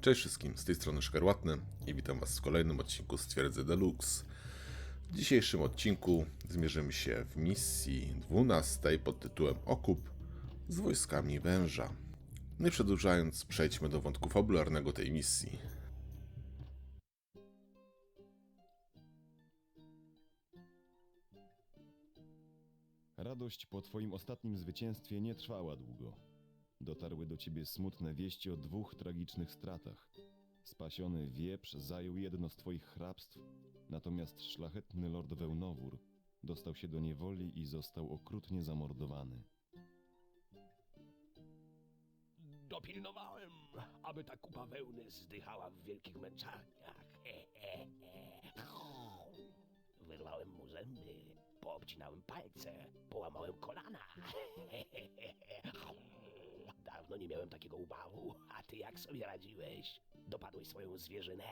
Cześć wszystkim, z tej strony Szkarłatny i witam Was w kolejnym odcinku z Twierdzy Deluxe. W dzisiejszym odcinku zmierzymy się w misji 12 pod tytułem Okup z wojskami węża. No i przedłużając, przejdźmy do wątku fabularnego tej misji. Radość po twoim ostatnim zwycięstwie nie trwała długo. Dotarły do ciebie smutne wieści o dwóch tragicznych stratach. Spasiony wieprz zajął jedno z twoich hrabstw, natomiast szlachetny lord Wełnowór dostał się do niewoli i został okrutnie zamordowany. Dopilnobałem, aby ta kupa wełny zdychała w wielkich męczarniach. Wyrwałem mu zęby, poobcinałem palce, połamałem kolana. Dawno nie miałem takiego ubawu, a ty jak sobie radziłeś? Dopadłeś swoją zwierzynę?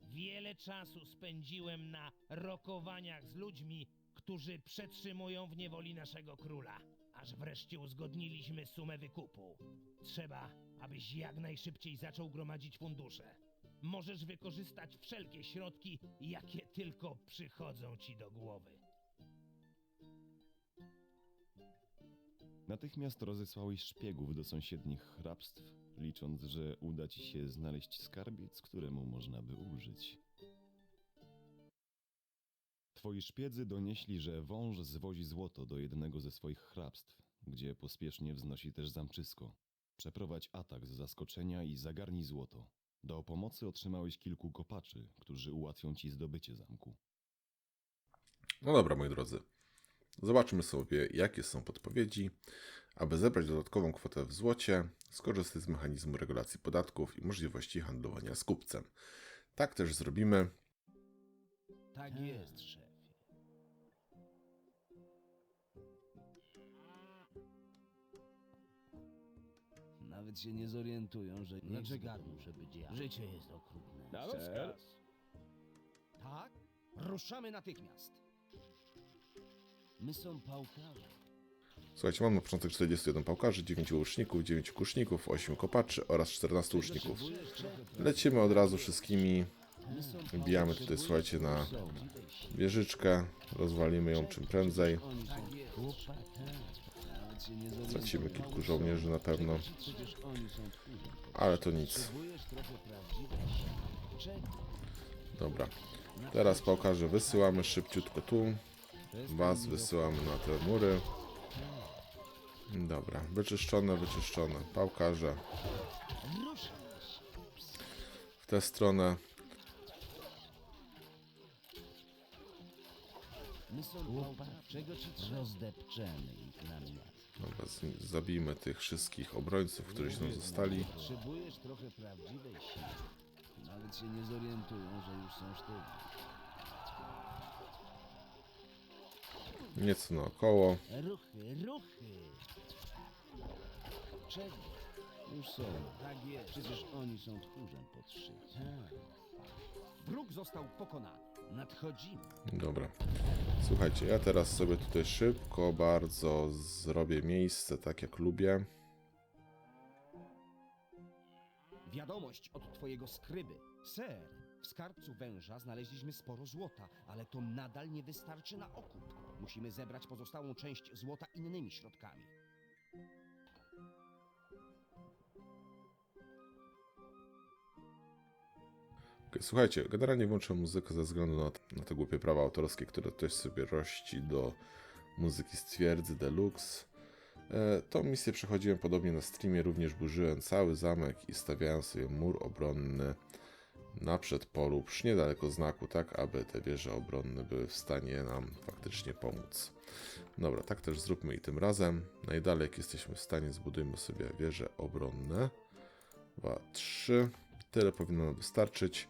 Wiele czasu spędziłem na rokowaniach z ludźmi, którzy przetrzymują w niewoli naszego króla, aż wreszcie uzgodniliśmy sumę wykupu. Trzeba, abyś jak najszybciej zaczął gromadzić fundusze. Możesz wykorzystać wszelkie środki, jakie tylko przychodzą ci do głowy. Natychmiast rozesłałeś szpiegów do sąsiednich hrabstw, licząc, że uda ci się znaleźć skarbiec, któremu można by użyć. Twoi szpiedzy donieśli, że wąż zwozi złoto do jednego ze swoich hrabstw, gdzie pospiesznie wznosi też zamczysko. Przeprowadź atak z zaskoczenia i zagarnij złoto. Do pomocy otrzymałeś kilku kopaczy, którzy ułatwią ci zdobycie zamku. No dobra, moi drodzy. Zobaczmy sobie, jakie są podpowiedzi. Aby zebrać dodatkową kwotę w złocie, skorzystaj z mechanizmu regulacji podatków i możliwości handlowania z kupcem. Tak też zrobimy. Tak jest, szefie. Nawet się nie zorientują, że nie to muszę być ja? Życie jest okrutne. Na rozkaz. Tak? Ruszamy natychmiast. My są pałkarze. Słuchajcie, mam na początek 41 pałkarzy, 9 łuczników, 9 kuszników, 8 kopaczy oraz 14 łuczników. Lecimy od razu wszystkimi. Wbijamy tutaj, słuchajcie, na wieżyczkę. Rozwalimy ją czym prędzej. Nawet się nie zorientują. Tracimy kilku żołnierzy na pewno, ale to nic. Dobra. Teraz pałkarze wysyłamy szybciutko tu. Was wysyłamy na te mury. Dobra, wyczyszczone, wyczyszczone. Pałkarze. W tę stronę. Rozdepczemy ich na. Dobra, zabijmy tych wszystkich obrońców, którzy nam zostali. Potrzebujesz trochę prawdziwej siły. Nawet się nie zorientują, że już są sztywni. Nieco naokoło. Ruchy, ruchy! Czego? Już są. Tak jest. Przecież oni są tchórzem podszyci. Tak. Wróg został pokonany. Nadchodzimy. Dobra. Słuchajcie, ja teraz sobie tutaj szybko bardzo zrobię miejsce tak jak lubię. Wiadomość od twojego skryby. Ser, w skarbcu węża znaleźliśmy sporo złota, ale to nadal nie wystarczy na okup. Musimy zebrać pozostałą część złota innymi środkami. Słuchajcie, generalnie włączę muzykę ze względu na, na te głupie prawa autorskie, które ktoś sobie rości do muzyki z Deluxe. E, tą misję przechodziłem podobnie na streamie, również burzyłem cały zamek i stawiałem sobie mur obronny na przedpolu, przy niedaleko znaku, tak aby te wieże obronne były w stanie nam faktycznie pomóc. Dobra, tak też zróbmy i tym razem. Najdalej jak jesteśmy w stanie zbudujmy sobie wieże obronne. 2, 3. Tyle powinno nam wystarczyć.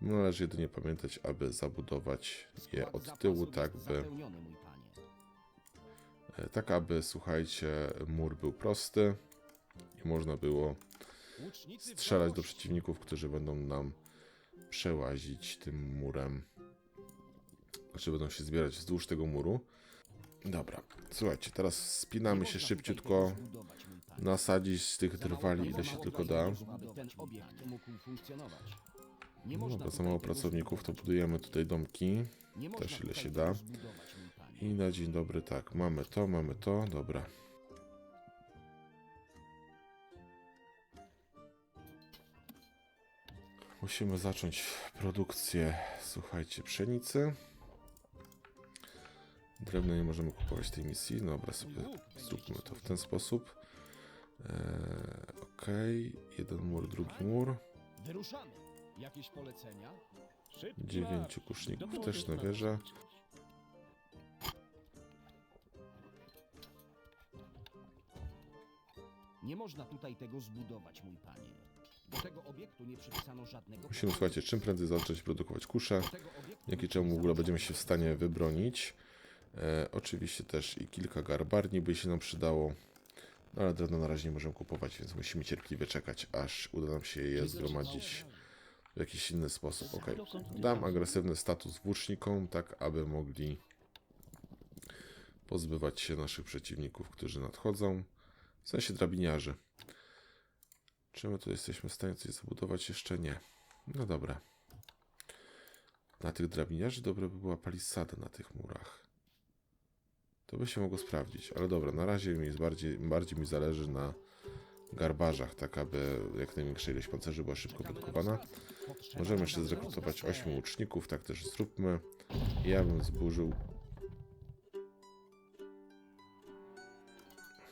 Należy jedynie pamiętać, aby zabudować je od tyłu, tak by, e, tak aby, słuchajcie, mur był prosty i można było strzelać do przeciwników, którzy będą nam przełazić tym murem. Znaczy będą się zbierać wzdłuż tego muru. Dobra, słuchajcie, teraz spinamy się szybciutko, nasadzić z tych drwali ile się tylko da. Nie No mało tego pracowników, to budujemy tutaj domki. Też ile się da. I na dzień dobry tak, mamy to, mamy to, dobra. Musimy zacząć produkcję, słuchajcie, pszenicy. Drewno nie możemy kupować tej misji, dobra, sobie zróbmy to w ten sposób. Eee, Okej, jeden mur, drugi mur. Wyruszamy. Jakieś polecenia? Dziewięciu kuszników też na wieżę. Nie można tutaj tego zbudować, mój panie. Do tego obiektu nie przypisano żadnego... Musimy, słuchajcie, czym prędzej zacząć produkować kusze. Dzięki czemu w ogóle będziemy się w stanie wybronić. E, oczywiście też i kilka garbarni by się nam przydało, no ale drewno na razie nie możemy kupować, więc musimy cierpliwie czekać, aż uda nam się je zgromadzić w jakiś inny sposób. Ok, dam agresywny status włócznikom, tak aby mogli pozbywać się naszych przeciwników, którzy nadchodzą, w sensie drabiniarzy. Czy my tu jesteśmy w stanie coś zabudować? Jeszcze nie. No dobra. Na tych drabiniarzy dobre by była palisada na tych murach. To by się mogło sprawdzić, ale dobra, na razie mi bardziej, bardziej mi zależy na garbarzach, tak aby jak największa ilość pancerzy była szybko produkowana. Możemy jeszcze zrekrutować wzrostu. 8 łuczników, tak też zróbmy. Ja bym zburzył.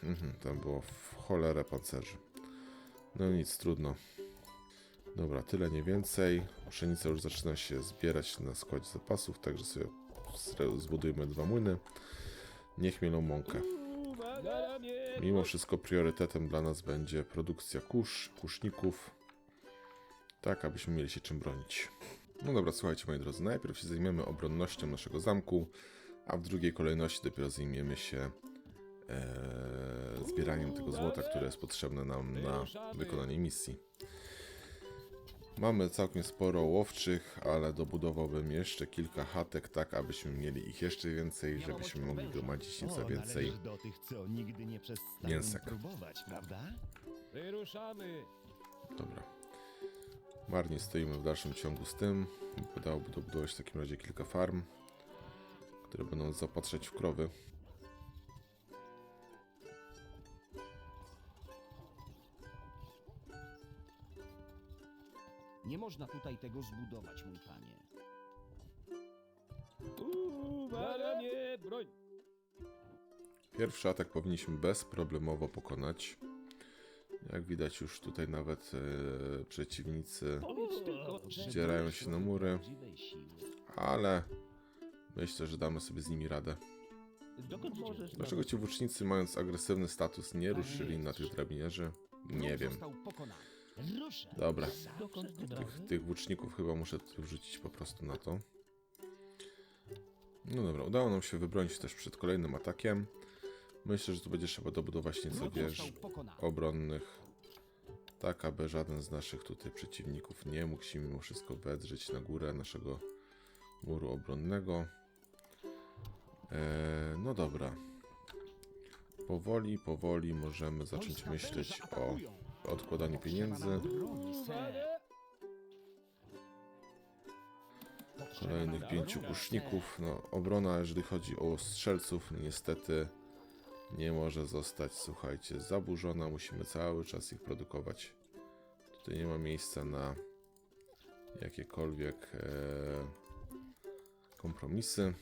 Mhm, tam było w cholerę pancerzy. No nic, trudno. Dobra, tyle nie więcej. Pszenica już zaczyna się zbierać na składzie zapasów, także sobie zbudujmy dwa młyny. Niech mielą mąkę. Mimo wszystko priorytetem dla nas będzie produkcja kurz, kuszników, tak abyśmy mieli się czym bronić. No dobra, słuchajcie moi drodzy, najpierw się zajmiemy obronnością naszego zamku, a w drugiej kolejności dopiero zajmiemy się e, zbieraniem tego złota, które jest potrzebne nam na wykonanie misji. Mamy całkiem sporo łowczych, ale dobudowałbym jeszcze kilka chatek, tak abyśmy mieli ich jeszcze więcej, żebyśmy mogli gromadzić nieco więcej do tych, co nigdy nie przestaną mięsek. próbować, prawda? Wyruszamy. Dobra. Marnie stoimy w dalszym ciągu z tym. Wydałoby dobudować w takim razie kilka farm, które będą zapatrzeć w krowy. Można tutaj tego zbudować, mój panie. Broń. Pierwszy atak powinniśmy bezproblemowo pokonać. Jak widać już tutaj nawet e, przeciwnicy zdzierają się na mury, ale myślę, że damy sobie z nimi radę. Dlaczego ci włócznicy mając agresywny status nie ruszyli na tych drabiniarzy? Nie wiem. Dobra. Tych, tych włóczników chyba muszę tu wrzucić po prostu na to. No dobra, udało nam się wybronić też przed kolejnym atakiem. Myślę, że tu będzie trzeba dobudować nieco wież obronnych. Tak, aby żaden z naszych tutaj przeciwników nie mógł się mimo wszystko wedrzeć na górę naszego muru obronnego. Eee, no dobra. Powoli, powoli możemy zacząć myśleć o Potrzeba pieniędzy. Kolejnych pięciu kuszników. No, obrona, jeżeli chodzi o strzelców, niestety nie może zostać, słuchajcie, zaburzona. Musimy cały czas ich produkować. Tutaj nie ma miejsca na jakiekolwiek e, kompromisy.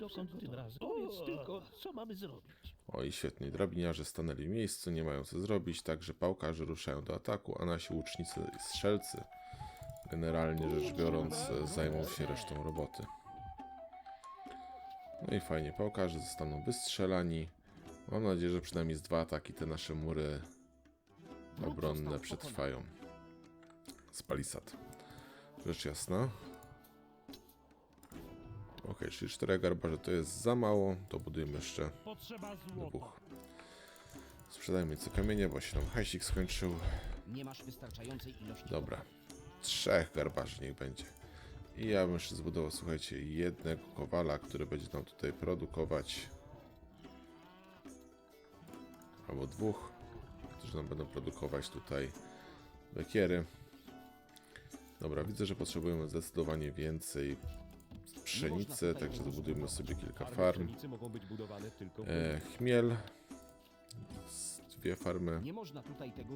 Dokąd tym razem? Powiedz tylko, co mamy zrobić? O i świetnie, drabiniarze stanęli w miejscu, nie mają co zrobić, także pałkarze ruszają do ataku, a nasi łucznicy i strzelcy, generalnie rzecz biorąc, zajmą się resztą roboty. No i fajnie, pałkarze zostaną wystrzelani. Mam nadzieję, że przynajmniej z dwa ataki te nasze mury obronne przetrwają. Z palisad. Rzecz jasna. Ok, czyli cztery garbarze to jest za mało, to budujemy jeszcze dwóch. Sprzedajmy co kamienie, bo się nam hajsik skończył. Nie masz wystarczającej ilości. Dobra. Trzech garbarzy niech będzie. I ja bym jeszcze zbudował, słuchajcie, jednego kowala, który będzie nam tutaj produkować. Albo dwóch, którzy nam będą produkować tutaj bekiery. Dobra, widzę, że potrzebujemy zdecydowanie więcej pszenicy, także zbudujmy sobie kilka farm. E, chmiel. Z Dwie farmy.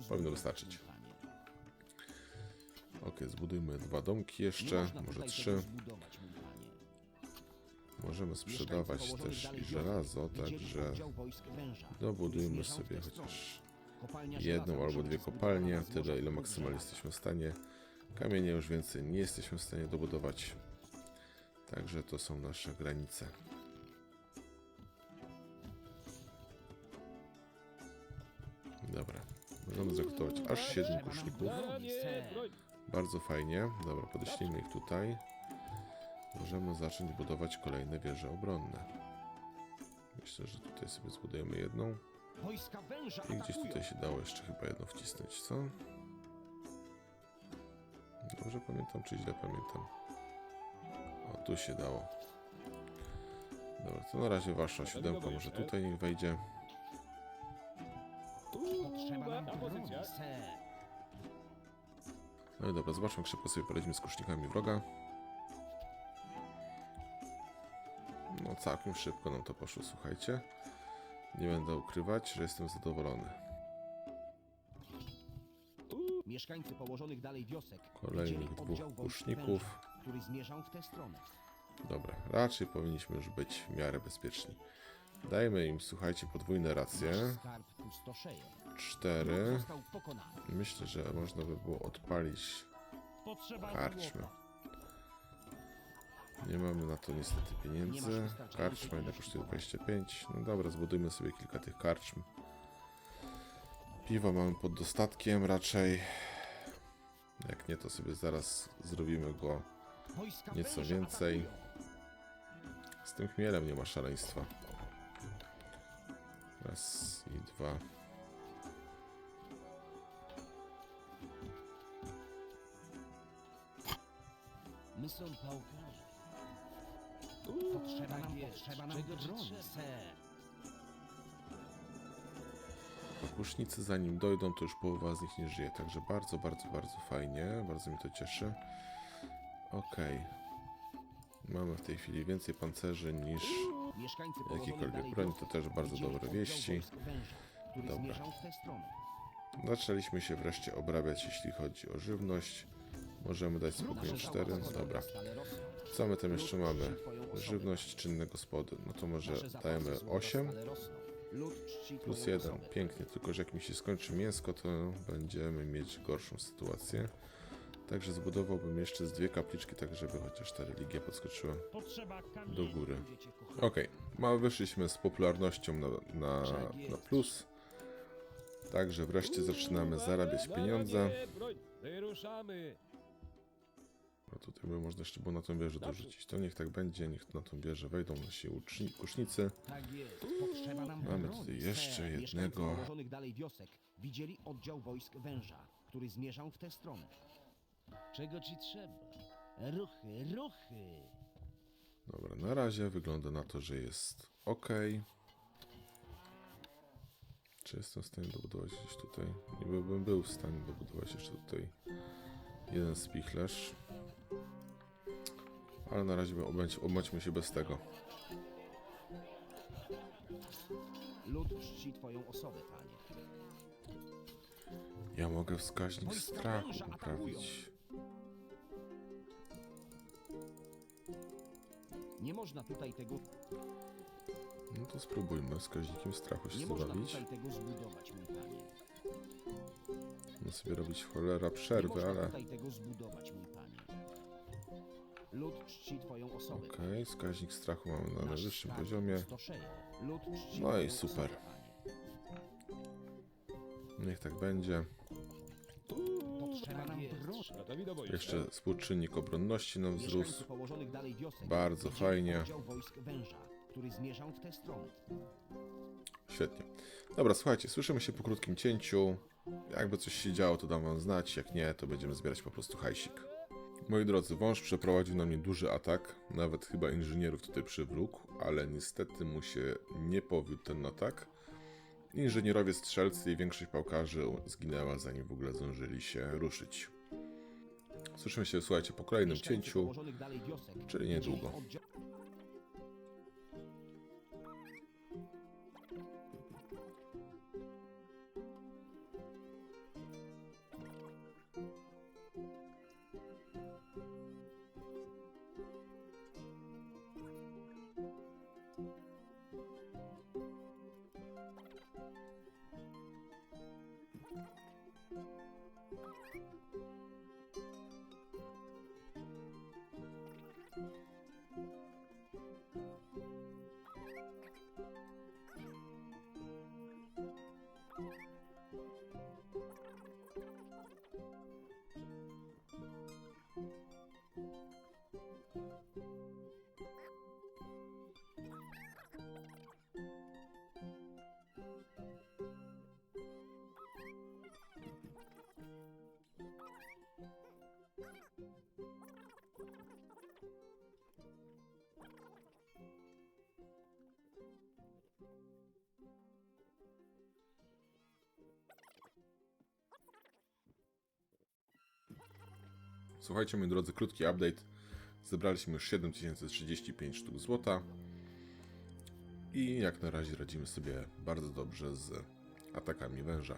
Powinno wystarczyć. Ok, zbudujmy dwa domki jeszcze, może trzy. Możemy sprzedawać też i żelazo, także dobudujmy sobie chociaż jedną albo dwie kopalnie, tyle ile maksymalnie jesteśmy w stanie. Kamienie już więcej nie jesteśmy w stanie dobudować. Także to są nasze granice. Dobra, możemy zrekrutować aż 7 kuszników. Bardzo fajnie. Dobra, podeślijmy ich tutaj. Możemy zacząć budować kolejne wieże obronne. Myślę, że tutaj sobie zbudujemy jedną. I gdzieś tutaj się dało jeszcze chyba jedno wcisnąć, co? Dobrze pamiętam, czy źle pamiętam? Tu się dało. Dobra, to na razie wasza siódemka może tutaj niech wejdzie. Potrzeba nam broni, ser. No i dobra, zobaczmy jak szybko sobie poradzimy z kusznikami wroga. No całkiem szybko nam to poszło, słuchajcie. Nie będę ukrywać, że jestem zadowolony. Mieszkańcy położonych dalej wiosek Kolejnych widzieli dwóch oddział wojsk kuszników. Który zmierzał w tę stronę. Dobra, raczej powinniśmy już być w miarę bezpieczni. Dajmy im, słuchajcie, podwójne racje. Cztery. Myślę, że można by było odpalić. Złota. Nie mamy na to niestety pieniędzy. Karczma jednak kosztuje 25. No dobra, zbudujmy sobie kilka tych karczm. Piwa mamy pod dostatkiem raczej. Jak nie, to sobie zaraz zrobimy go Nieco więcej. Z tym chmielem nie ma szaleństwa. Raz i dwa. My są pałkarze. Potrzeba nam, potrzeba nam broni, ser. Zanim dojdą, to już połowa z nich nie żyje. Także bardzo, bardzo, bardzo fajnie. Bardzo mnie to cieszy. Okej. Mamy w tej chwili więcej pancerzy niż dalej broń. To też bardzo dobre wieści. Dobra. Zaczęliśmy się wreszcie obrabiać, jeśli chodzi o żywność. Możemy dać spokojnie Nasze 4. załogi Dobra. Co my tam jeszcze mamy? Żywność czynne gospody. No to może dajemy złota 8. stale rosną. Lud czci Plus twoją jeden, osobę. pięknie, tylko że jak mi się skończy mięsko, to będziemy mieć gorszą sytuację. Także zbudowałbym jeszcze z dwie kapliczki, tak żeby chociaż ta religia podskoczyła do góry. Okej, okay. wyszliśmy z popularnością na, na, na plus. Także wreszcie zaczynamy zarabiać pieniądze. Wyruszamy! No tutaj by można jeszcze było na tą wieżę dorzucić. To niech tak będzie, niech na tą wieżę wejdą nasi kusznicy. Tak Mamy tutaj jeszcze jednego. widzieli oddział wojsk węża, który zmierzał w tę stronę. Czego ci trzeba? Ruchy, ruchy! Dobra, na razie wygląda na to, że jest ok. Czy jestem w stanie dobudować gdzieś tutaj? Niby bym był w stanie dobudować jeszcze tutaj jeden spichlerz. Ale na razie obmąćmy się bez tego. Lud czci twoją osobę, panie. Ja mogę wskaźnik strachu poprawić. Nie można tutaj tego, No to spróbujmy wskaźnikiem strachu się nie można zabawić. tutaj tego zbudować, mój panie. No sobie robić cholera Nie przerwy, można ale... tutaj tego zbudować, mój panie. Lud czci twoją osobę. Okej, wskaźnik strachu mamy na Nasz najwyższym poziomie. Lud czci No i twoją super. osobę, panie. Niech tak będzie. Jeszcze współczynnik obronności nam wzrósł. Bardzo fajnie. oddział wojsk węża, który zmierzał w tę stronę. Świetnie. Dobra, słuchajcie, słyszymy się po krótkim cięciu. Jakby coś się działo, to dam wam znać. Jak nie, to będziemy zbierać po prostu hajsik. Moi drodzy, wąż przeprowadził na mnie duży atak. Nawet chyba inżynierów tutaj przywrókł, ale niestety mu się nie powiódł ten atak. Inżynierowie, strzelcy i większość pałkarzy zginęła, zanim w ogóle zdążyli się ruszyć. Słyszymy się, słuchajcie, po kolejnym cięciu. czyli niedługo. Słuchajcie, moi drodzy, krótki update. Zebraliśmy już 7035 sztuk złota. I jak na razie radzimy sobie bardzo dobrze z atakami węża.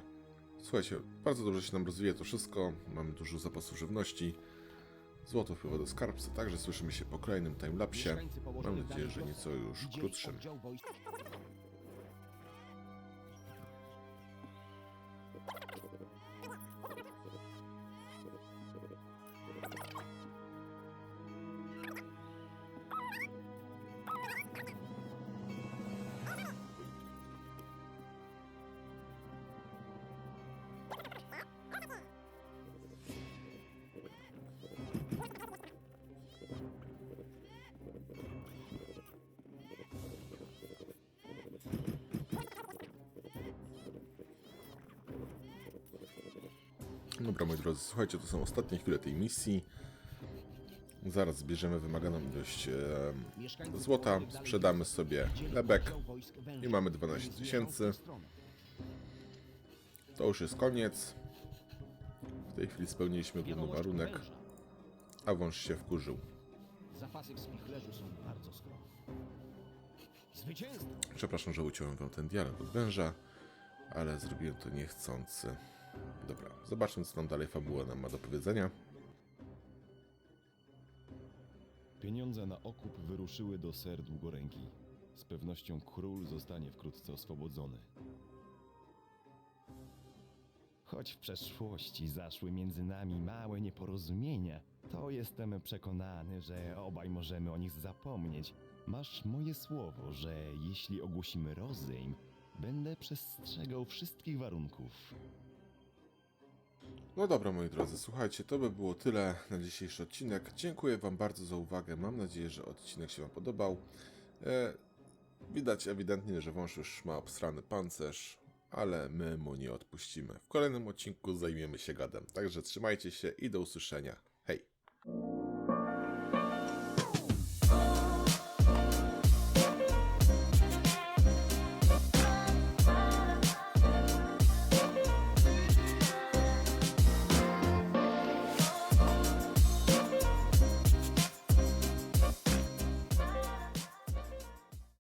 Słuchajcie, bardzo dobrze się nam rozwija to wszystko. Mamy dużo zapasu żywności. Złoto wpływa do skarbca, także słyszymy się po kolejnym timelapsie. Mam nadzieję, że nieco już krótszym. Dobra, moi drodzy, słuchajcie, to są ostatnie chwile tej misji. Zaraz zbierzemy wymaganą ilość Mieszkańcy złota, sprzedamy sobie lebek i mamy 12 który zmierzał w tysięcy. To już jest koniec. W tej chwili spełniliśmy główny warunek, a wąż się wkurzył. Zapasy w spichlerzu są bardzo skromne. Zwycięstwo! Przepraszam, że uciąłem wam ten dialog od węża, ale zrobiłem to niechcący. Dobra, zobaczmy co tam dalej fabuła nam ma do powiedzenia. Pieniądze na okup wyruszyły do ser długoręki. Z pewnością król zostanie wkrótce oswobodzony. Choć w przeszłości zaszły między nami małe nieporozumienia, to jestem przekonany, że obaj możemy o nich zapomnieć. Masz moje słowo, że jeśli ogłosimy rozejm, będę przestrzegał wszystkich warunków. No dobra, moi drodzy, słuchajcie, to by było tyle na dzisiejszy odcinek. Dziękuję wam bardzo za uwagę. Mam nadzieję, że odcinek się wam podobał. E, widać ewidentnie, że wąż już ma obsrany pancerz, ale my mu nie odpuścimy. W kolejnym odcinku zajmiemy się gadem. Także trzymajcie się i do usłyszenia. Hej!